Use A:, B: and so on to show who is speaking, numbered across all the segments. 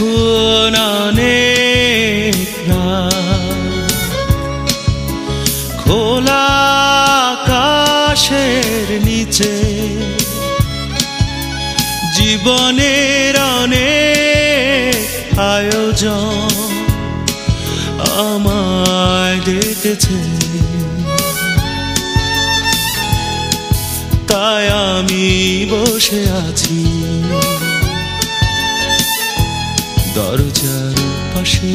A: এখন অনেক। খোলা আকাশের নিচে জীবনের অনেক আয়োজন আমায় ডেকেছে তাই আমি বসে আছি দরজার পাশে।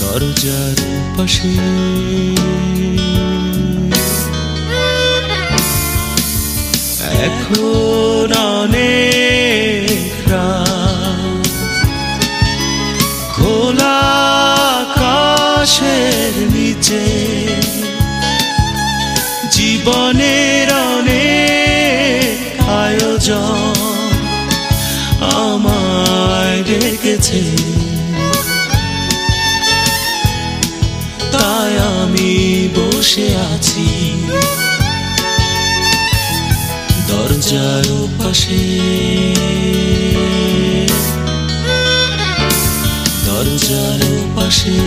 A: দরজার পাশে। এখন অনেক। খোলা আকাশের নিচে। জীবনের অনেক ডেকেছে তাই আমি বসে আছি। দরজার পাশে দরজার পাশে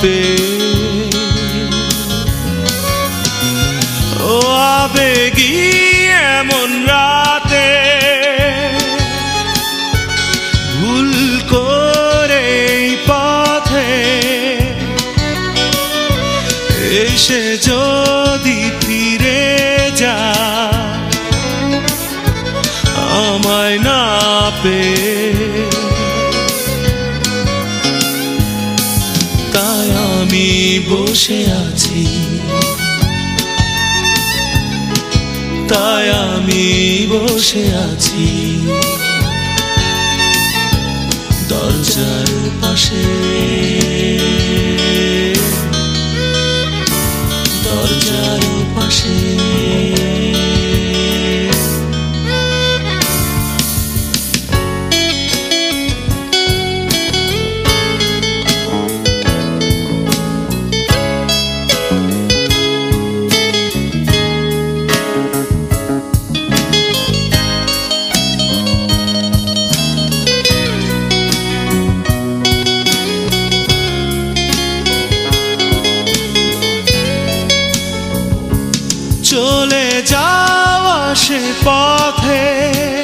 A: পেয়ে ও আবেগী এমন রাতে ভুল করে পথে এসে যদি ফিরে যা, আমায় না পেয়ে বসে আছি। তাই আমি বসে আছি। দরজার পাশে। যাওয়া সে পথে।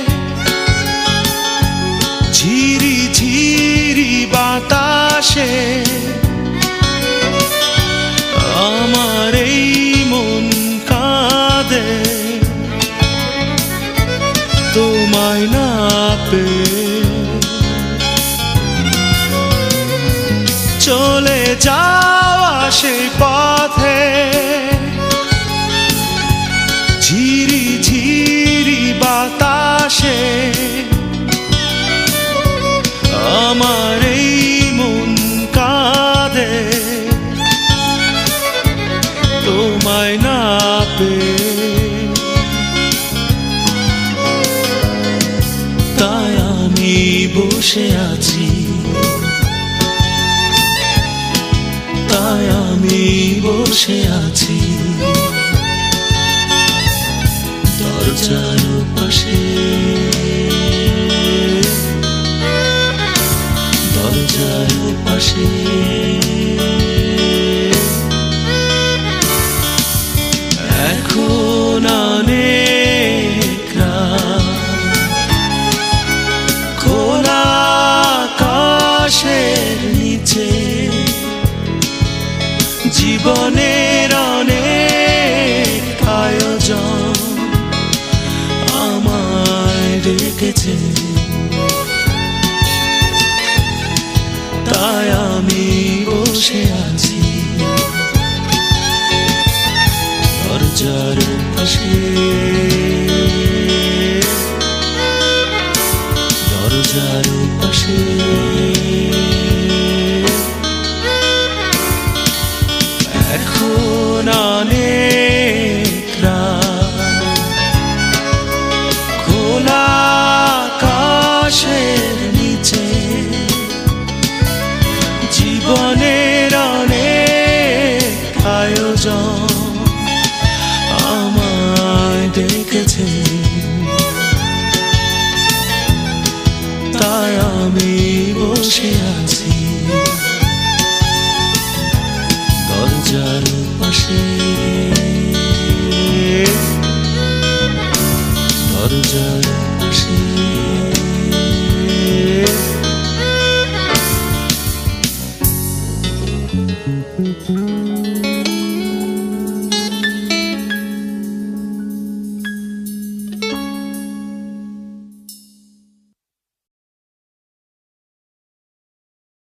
A: তোমায় না তাই আমি বসে আছি। তাই আমি বসে আছি। দরজার জীবনের অনেক আয়োজন আমায় ডেকেছে। তাই আমি বসে আছি। দরজার পাশে।
B: Mm-hmm.